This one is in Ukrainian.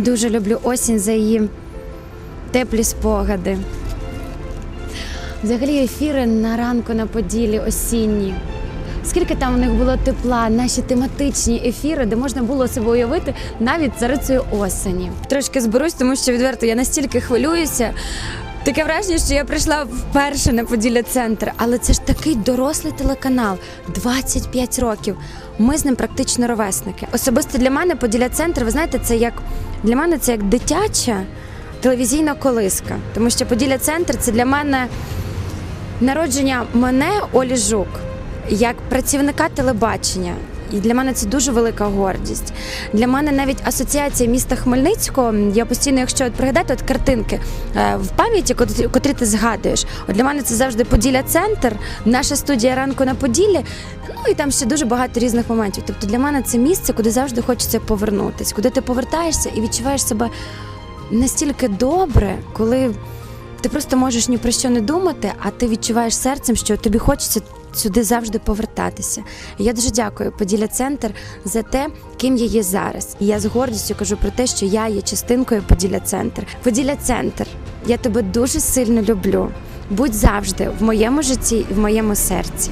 дуже люблю осінь за її теплі спогади. Взагалі ефіри на ранку на поділі осінні. Скільки там у них було тепла, наші тематичні ефіри, де можна було себе уявити навіть царицею осені. Трошки зберусь, тому що відверто я настільки хвилююся. Таке враження, що я прийшла вперше на Поділля центр, але це ж такий дорослий телеканал, 25 років. Ми з ним практично ровесники. Особисто для мене Поділля центр, ви знаєте, це як для мене це як дитяча телевізійна колиска. Тому що Поділля центр це для мене народження мене Олі Жук як працівника телебачення. І для мене це дуже велика гордість. Для мене навіть асоціація міста Хмельницького. Я постійно, якщо от пригадати от картинки е, в пам'яті, котрі, ти згадуєш, от для мене це завжди Поділля Центр, наша студія ранку на Поділлі. Ну і там ще дуже багато різних моментів. Тобто для мене це місце, куди завжди хочеться повернутись, куди ти повертаєшся і відчуваєш себе настільки добре, коли ти просто можеш ні про що не думати, а ти відчуваєш серцем, що тобі хочеться сюди завжди повертатися. Я дуже дякую Поділля Центр за те, ким я є зараз. І я з гордістю кажу про те, що я є частинкою Поділля Центр. Поділля Центр, я тебе дуже сильно люблю. Будь завжди в моєму житті і в моєму серці.